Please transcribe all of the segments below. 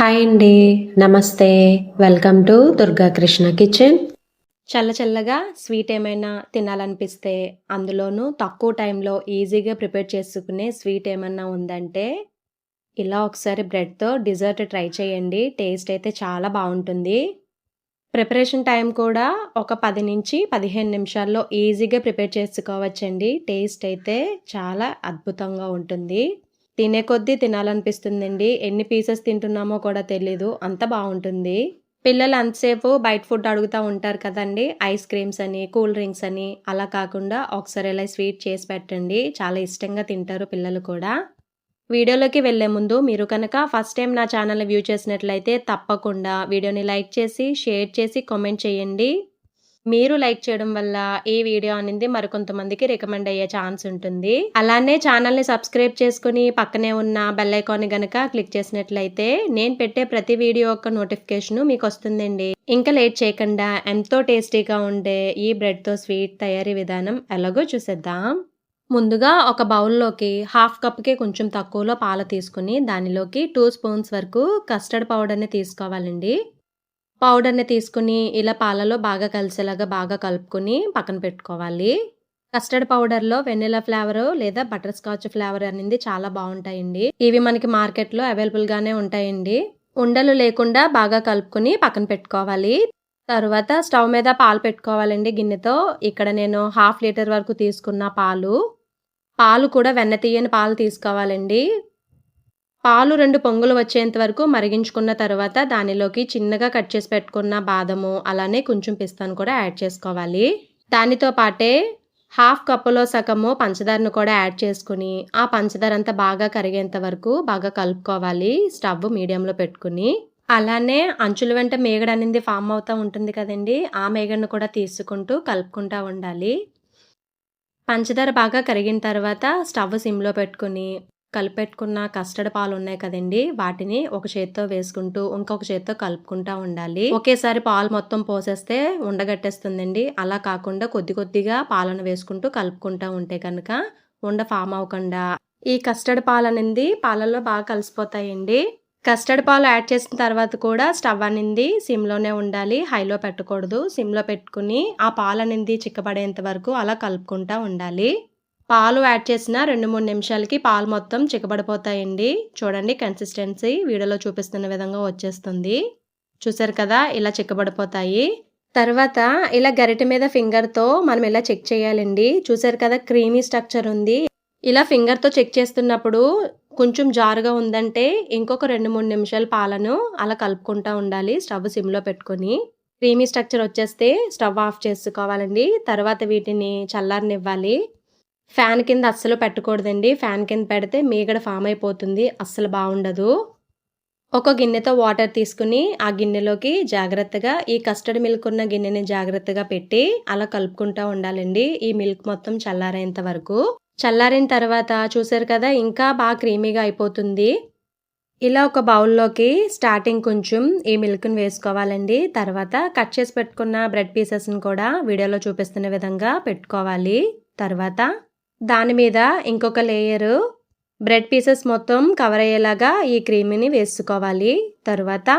Hi అండి నమస్తే. Welcome to Durga Krishna kitchen చల్ల చల్లగా స్వీట్ ఏమైనా తినాలనిపిస్తే అందులోనూ తక్కువ టైంలో ఈజీగా ప్రిపేర్ చేసుకునే స్వీట్ ఏమన్నా ఉందంటే ఇలా ఒకసారి బ్రెడ్తో డిజర్ట్ ట్రై చేయండి. టేస్ట్ అయితే చాలా బాగుంటుంది. ప్రిపరేషన్ టైం కూడా ఒక పది నుంచి పదిహేను నిమిషాల్లో ఈజీగా ప్రిపేర్ చేసుకోవచ్చండి. టేస్ట్ అయితే చాలా అద్భుతంగా ఉంటుంది. తినే కొద్దీ తినాలనిపిస్తుందండి. ఎన్ని పీసెస్ తింటున్నామో కూడా తెలీదు. అంత బాగుంటుంది. పిల్లలు అంతసేపు బయట ఫుడ్ అడుగుతూ ఉంటారు కదండి. ఐస్ క్రీమ్స్ అని కూల్ డ్రింక్స్ అని. అలా కాకుండా ఒకసారి ఇలా స్వీట్ చేసి పెట్టండి. చాలా ఇష్టంగా తింటారు పిల్లలు కూడా. వీడియోలోకి వెళ్ళే ముందు మీరు కనుక ఫస్ట్ టైం నా ఛానల్ని వ్యూ చేసినట్లయితే తప్పకుండా వీడియోని లైక్ చేసి షేర్ చేసి కామెంట్ చేయండి. మీరు లైక్ చేయడం వల్ల ఈ వీడియో అనేది మరికొంతమందికి రికమెండ్ అయ్యే ఛాన్స్ ఉంటుంది. అలానే ఛానల్ని సబ్స్క్రైబ్ చేసుకుని పక్కనే ఉన్న బెల్ ఐకాన్ గనక క్లిక్ చేసినట్లయితే నేను పెట్టే ప్రతి వీడియో యొక్క నోటిఫికేషన్ మీకు వస్తుందండి. ఇంకా లేట్ చేయకుండా ఎంతో టేస్టీగా ఉండే ఈ బ్రెడ్తో స్వీట్ తయారీ విధానం ఎలాగో చూసేద్దాం. ముందుగా ఒక బౌల్లోకి హాఫ్ కప్కి కొంచెం తక్కువలో పాలు తీసుకుని దానిలోకి టూ స్పూన్స్ వరకు కస్టర్డ్ పౌడర్ని తీసుకోవాలండి. పౌడర్ని తీసుకుని ఇలా పాలలో బాగా కలిసేలాగా బాగా కలుపుకొని పక్కన పెట్టుకోవాలి. కస్టర్డ్ పౌడర్లో వెనిలా ఫ్లేవర్ లేదా బటర్ స్కాచ్ ఫ్లేవర్ అనేది చాలా బాగుంటాయండి. ఇవి మనకి మార్కెట్లో అవైలబుల్గానే ఉంటాయండి. ఉండలు లేకుండా బాగా కలుపుకొని పక్కన పెట్టుకోవాలి. తర్వాత స్టవ్ మీద పాలు పెట్టుకోవాలండి గిన్నెతో. ఇక్కడ నేను హాఫ్ లీటర్ వరకు తీసుకున్న పాలు. పాలు కూడా వెన్న తీయని పాలు తీసుకోవాలండి. పాలు రెండు పొంగులు వచ్చేంత వరకు మరిగించుకున్న తర్వాత దానిలోకి చిన్నగా కట్ చేసి పెట్టుకున్న బాదము అలానే కొంచెం పిస్తాను కూడా యాడ్ చేసుకోవాలి. దానితో పాటే హాఫ్ కప్పులో సగము పంచదారను కూడా యాడ్ చేసుకుని ఆ పంచదార అంతా బాగా కరిగేంత వరకు బాగా కలుపుకోవాలి స్టవ్ మీడియంలో పెట్టుకుని. అలానే అంచుల వెంట మేగడ అనేది ఫామ్ అవుతూ ఉంటుంది కదండి ఆ మేగడను కూడా తీసుకుంటూ కలుపుకుంటూ ఉండాలి. పంచదార బాగా కరిగిన తర్వాత స్టవ్ సిమ్లో పెట్టుకుని కలిపెట్టుకున్న కస్టర్డ్ పాలు ఉన్నాయి కదండి. వాటిని ఒక చేత్తో వేసుకుంటూ ఇంకొక చేత్తో కలుపుకుంటా ఉండాలి. ఒకేసారి పాలు మొత్తం పోసేస్తే ఉండగట్టేస్తుందండి. అలా కాకుండా కొద్ది కొద్దిగా పాలను వేసుకుంటూ కలుపుకుంటా ఉంటే కనుక ఉండ ఫామ్ అవ్వకుండా. ఈ కస్టర్డ్ పాలు అనేది పాలల్లో బాగా కలిసిపోతాయండి. కస్టర్డ్ పాలు యాడ్ చేసిన తర్వాత కూడా స్టవ్ అనేది సిమ్లోనే ఉండాలి. హైలో పెట్టకూడదు. సిమ్లో పెట్టుకుని ఆ పాలు అనేది చిక్కబడేంత వరకు అలా కలుపుకుంటా ఉండాలి. పాలు యాడ్ చేసిన రెండు మూడు నిమిషాలకి పాలు మొత్తం చిక్కబడిపోతాయండి చూడండి కన్సిస్టెన్సీ వీడియోలో చూపిస్తున్న విధంగా వచ్చేస్తుంది. చూసారు కదా ఇలా చిక్కబడిపోతాయి తర్వాత ఇలా గరిటె మీద ఫింగర్తో మనం ఇలా చెక్ చేయాలండి. చూసారు కదా క్రీమీ స్ట్రక్చర్ ఉంది. ఇలా ఫింగర్తో చెక్ చేస్తున్నప్పుడు కొంచెం జారుగా ఉందంటే ఇంకొక రెండు మూడు నిమిషాలు పాలను అలా కలుపుకుంటూ ఉండాలి స్టవ్ సిమ్లో పెట్టుకొని. క్రీమీ స్ట్రక్చర్ వచ్చేస్తే స్టవ్ ఆఫ్ చేసుకోవాలండి. తర్వాత వీటిని చల్లారనివ్వాలి. ఫ్యాన్ కింద అస్సలు పెట్టకూడదండి. ఫ్యాన్ కింద పెడితే మీగడ ఫామ్ అయిపోతుంది. అస్సలు బాగుండదు. ఒక గిన్నెతో వాటర్ తీసుకుని ఆ గిన్నెలోకి జాగ్రత్తగా ఈ కస్టర్డ్ మిల్క్ ఉన్న గిన్నెని జాగ్రత్తగా పెట్టి అలా కలుపుకుంటూ ఉండాలండి. ఈ మిల్క్ మొత్తం చల్లారేంత వరకు. చల్లారిన తర్వాత చూసారు కదా ఇంకా బాగా క్రీమీగా అయిపోతుంది. ఇలా ఒక బౌల్లోకి స్టార్టింగ్ కొంచెం ఈ మిల్క్ని వేసుకోవాలండి. తర్వాత కట్ చేసి పెట్టుకున్న బ్రెడ్ పీసెస్ని కూడా వీడియోలో చూపిస్తున్న విధంగా పెట్టుకోవాలి. తర్వాత దాని మీద ఇంకొక లేయరు బ్రెడ్ పీసెస్ మొత్తం కవర్ అయ్యేలాగా ఈ క్రీమ్ని వేసుకోవాలి. తర్వాత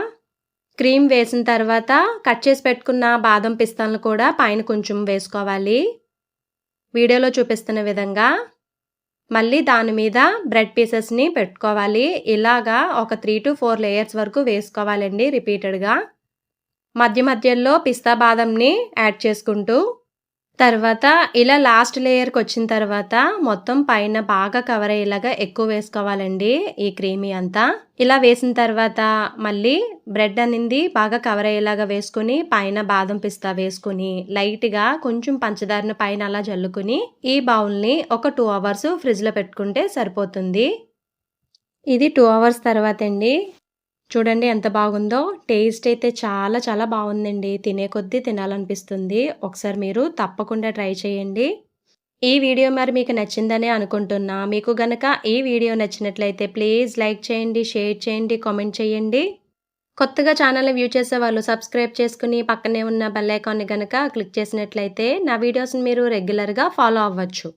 క్రీమ్ వేసిన తర్వాత కట్ చేసి పెట్టుకున్న బాదం పిస్తాలను కూడా పైన కొంచెం వేసుకోవాలి. వీడియోలో చూపిస్తున్న విధంగా మళ్ళీ దాని మీద బ్రెడ్ పీసెస్ని పెట్టుకోవాలి. ఇలాగా ఒక త్రీ టు ఫోర్ లేయర్స్ వరకు వేసుకోవాలండి రిపీటెడ్గా మధ్య మధ్యలో పిస్తా బాదంని యాడ్ చేసుకుంటూ తర్వాత ఇలా లాస్ట్ లేయర్కి వచ్చిన తర్వాత మొత్తం పైన బాగా కవర్ అయ్యేలాగా ఎక్కువ వేసుకోవాలండి ఈ క్రీమీ అంతా. ఇలా వేసిన తర్వాత మళ్ళీ బ్రెడ్ అనేది బాగా కవర్ అయ్యేలాగా వేసుకుని పైన బాదం పిస్తా వేసుకుని లైట్గా కొంచెం పంచదారను పైన అలా జల్లుకుని ఈ బౌల్ని ఒక టూ అవర్స్ ఫ్రిడ్జ్లో పెట్టుకుంటే సరిపోతుంది. ఇది టూ అవర్స్ తర్వాత అండి. చూడండి ఎంత బాగుందో. టేస్ట్ అయితే చాలా చాలా బాగుందండి. తినే కొద్దీ తినాలనిపిస్తుంది. ఒకసారి మీరు తప్పకుండా ట్రై చేయండి. ఈ వీడియో మరి మీకు నచ్చిందని అనుకుంటున్నా. మీకు గనక ఈ వీడియో నచ్చినట్లయితే ప్లీజ్ లైక్ చేయండి షేర్ చేయండి కామెంట్ చేయండి. కొత్తగా ఛానల్ని వ్యూ చేసే వాళ్ళు సబ్స్క్రైబ్ చేసుకుని పక్కనే ఉన్న బెల్ ఐకాన్ని గనక క్లిక్ చేసినట్లయితే నా వీడియోస్ని మీరు రెగ్యులర్గా ఫాలో అవ్వచ్చు.